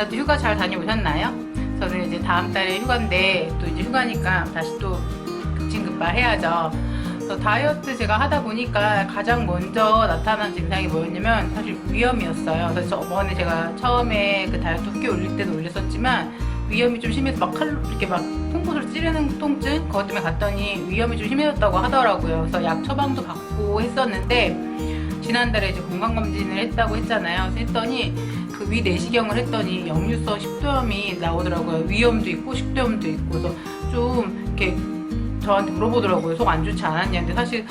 다들 휴가 잘 다녀오셨나요? 저는 이제 다음 달에 휴가인데 또 이제 휴가니까 다시 또 급진급발 해야죠. 다이어트 제가 하다 보니까 가장 먼저 나타난 증상이 뭐였냐면 사실 위염이었어요. 그래서 저번에 제가 처음에 그 다이어트 후기 올릴 때도 올렸었지만 위염이 좀 심해서 막 칼로 이렇게 막 콩고를 찌르는 통증 그것 때문에 갔더니 위염이 좀 심해졌다고 하더라고요. 그래서 약 처방도 받고 했었는데 지난달에 이제 건강검진을 했다고 했잖아요. 했더니 그 위 내시경을 했더니 역류성 식도염이 나오더라고요. 위염도 있고 식도염도 있고 그래서 좀 이렇게 저한테 물어보더라고요. 속 안 좋지 않았냐. 근데 사실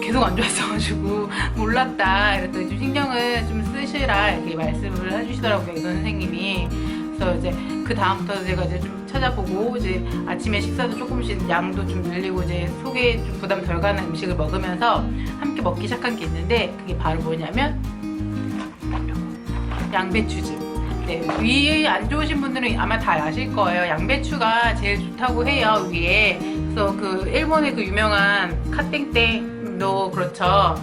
계속 안 좋았어가지고 몰랐다. 이랬더니 좀 신경을 좀 쓰시라 이렇게 말씀을 해주시더라고요. 이 선생님이. 그래서 이제 그 다음부터 제가 이제 좀 찾아보고 이제 아침에 식사도 조금씩 양도 좀 늘리고 이제 속에 좀 부담 덜 가는 음식을 먹으면서 함께 먹기 시작한 게 있는데 그게 바로 뭐냐면 양배추즙. 네, 위 안 좋으신 분들은 아마 다 아실 거예요. 양배추가 제일 좋다고 해요, 위에. 그래서 그 일본의 그 유명한 카땡땡도 그렇죠.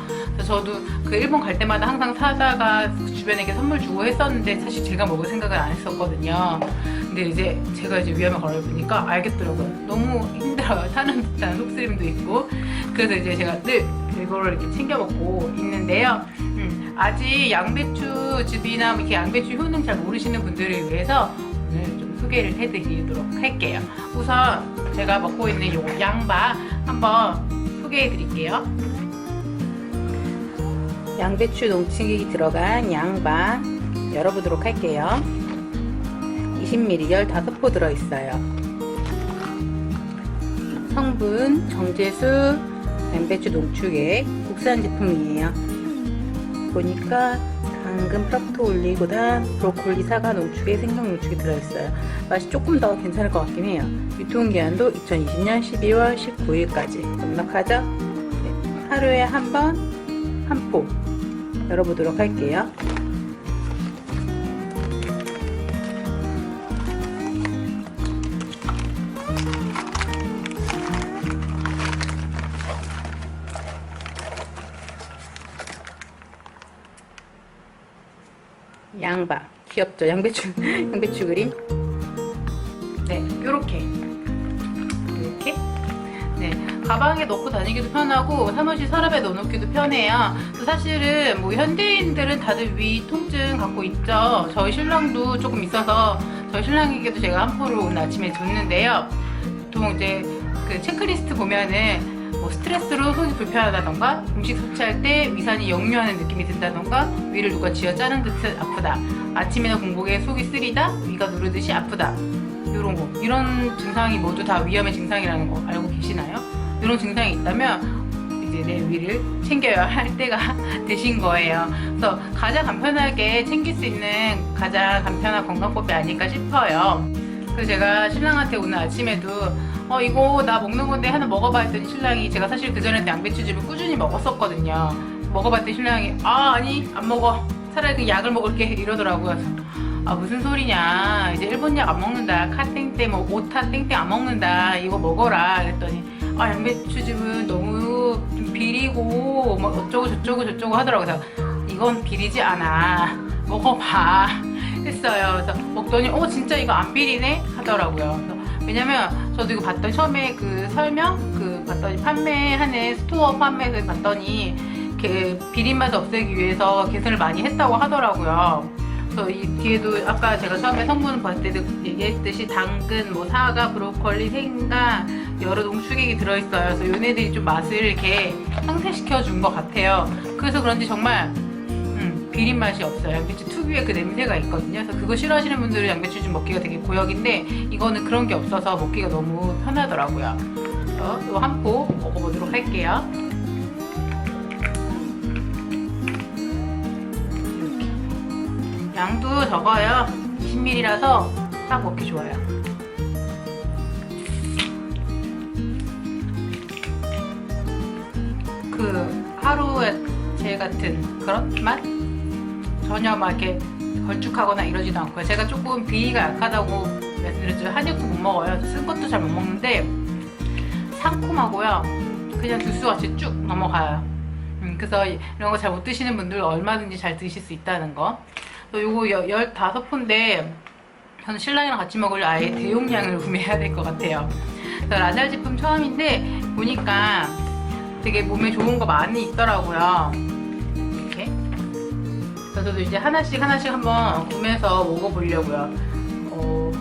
저도 그 일본 갈 때마다 항상 사다가 그 주변에게 선물 주고 했었는데 사실 제가 먹을 생각은 안 했었거든요. 근데 이제 제가 이제 위험에 걸어보니까 알겠더라고요. 너무 힘들어요. 타는 듯한 속쓰림도 있고. 그래서 이제 제가 늘 이거를 이렇게 챙겨 먹고 있는데요. 음, 아직 양배추 즙이나 뭐 이렇게 양배추 효능 잘 모르시는 분들을 위해서 오늘 좀 소개를 해드리도록 할게요. 우선 제가 먹고 있는 요 양바 한번 소개해 드릴게요. 양배추 농축이 들어간 양바 열어보도록 할게요. 20ml 15포 들어있어요. 성분 정제수 양배추 농축액 국산 제품이에요. 보니까 당근, 프락토 올리고당, 브로콜리, 사과 농축에 생강 농축이 들어있어요. 맛이 조금 더 괜찮을 것 같긴 해요. 유통기한도 2020년 12월 19일까지 넉넉하죠? 네, 하루에 한 번, 한 포 열어보도록 할게요. 양바. 귀엽죠? 양배추 양배추 그림? 네 요렇게. 이렇게? 네 가방에 넣고 다니기도 편하고 사무실 서랍에 넣어놓기도 편해요. 또 사실은 뭐 현대인들은 다들 위 통증 갖고 있죠? 저희 신랑도 조금 있어서 저희 신랑에게도 제가 한 포를 오늘 아침에 줬는데요. 보통 이제 그 체크리스트 보면은 뭐 스트레스로 속이 불편하다던가 음식 섭취할 때 위산이 역류하는 느낌이 든다던가 위를 누가 쥐어 짜는 듯 아프다 아침이나 공복에 속이 쓰리다 위가 누르듯이 아프다 이런 거 이런 증상이 모두 다 위험의 증상이라는 거 알고 계시나요? 이런 증상이 있다면 이제 내 위를 챙겨야 할 때가 되신 거예요. 그래서 가장 간편하게 챙길 수 있는 가장 간편한 건강법이 아닐까 싶어요. 그래서 제가 신랑한테 오늘 아침에도 어 이거 나 먹는 건데 하나 먹어봐 했더니 신랑이 제가 사실 그 전에 양배추즙을 꾸준히 먹었었거든요. 먹어봤더니 신랑이 아 아니 안 먹어 차라리 그 약을 먹을게 이러더라고요. 아 무슨 소리냐 이제 일본 약 안 먹는다 카땡땡 뭐 오타 땡땡 안 먹는다 이거 먹어라 그랬더니 아 양배추즙은 너무 좀 비리고 뭐 어쩌고 저쩌고 저쩌고 하더라고요. 이건 비리지 않아 먹어봐 했어요. 그래서 먹더니 어 진짜 이거 안 비리네 하더라고요. 왜냐면 저도 이거 봤더니 처음에 그 설명 그 봤더니 판매하는 스토어 판매를 봤더니 그 비린 맛을 없애기 위해서 개선을 많이 했다고 하더라고요. 그래서 이 뒤에도 아까 제가 처음에 성분 봤을 때도 얘기했듯이 당근, 뭐 사과, 브로콜리, 생강 여러 농축액이 들어있어요. 그래서 얘네들이 좀 맛을 이렇게 상쇄시켜 준 것 같아요. 그래서 그런지 정말 음, 비린 맛이 없어요. 양배추 특유의 그 냄새가 있거든요. 그래서 그거 싫어하시는 분들은 양배추 좀 먹기가 되게 고역인데 이거는 그런 게 없어서 먹기가 너무 편하더라고요. 그래서 이거 한포 먹어보도록 할게요. 양도 적어요. 20ml라서 딱 먹기 좋아요. 그 하루에 제 같은 그런 맛? 전혀 막 이렇게 걸쭉하거나 이러지도 않고요. 제가 조금 비위가 약하다고 말씀드렸죠. 한약도 못 먹어요. 쓴 것도 잘 못 먹는데 상콤하고요. 그냥 주스같이 쭉 넘어가요. 음, 그래서 이런 거 잘 못 드시는 분들 얼마든지 잘 드실 수 있다는 거. 또 요거 15포인데 저는 신랑이랑 같이 먹을 아예 대용량을 구매해야 될 것 같아요. 라잘 제품 처음인데 보니까 되게 몸에 좋은 거 많이 있더라고요. 저도 이제 하나씩 하나씩 한번 구매해서 먹어보려고요. 어,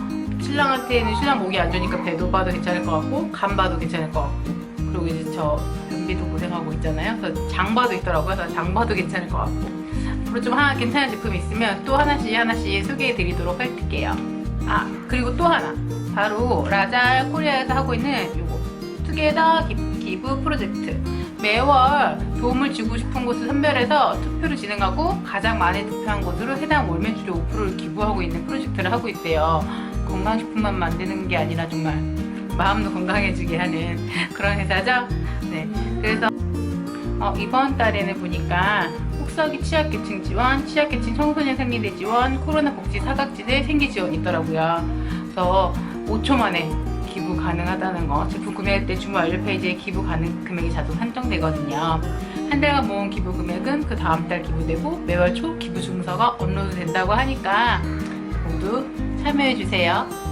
신랑한테는 신랑 목이 안 좋으니까 배도 봐도 괜찮을 것 같고 간 봐도 괜찮을 것 같고 그리고 이제 저 변비도 고생하고 있잖아요. 그래서 장바도 있더라고요. 그래서 장바도 괜찮을 것 같고 앞으로 좀 하나 괜찮은 제품이 있으면 또 하나씩 하나씩 소개해드리도록 할게요. 아 그리고 또 하나 바로 라잘 코리아에서 하고 있는 요거 투게더 기- 기부 프로젝트 매월 도움을 주고 싶은 곳을 선별해서 투표를 진행하고 가장 많이 투표한 곳으로 해당 월 매출의 5%를 기부하고 있는 프로젝트를 하고 있대요. 건강식품만 만드는 게 아니라 정말 마음도 건강해지게 하는 그런 회사죠. 네, 그래서 어, 이번 달에는 보니까 혹서기 취약계층 지원, 취약계층 청소년 생리대 지원, 코로나 복지 사각지대 생계 지원이 있더라고요. 그래서 5초 만에 기부 가능하다는 거 제품 구매할 때 주문 완료 페이지에 기부 가능 금액이 자동 산정되거든요. 한 달간 모은 기부 금액은 그 다음 달 기부되고 매월 초 기부 증서가 업로드 된다고 하니까 모두 참여해 주세요.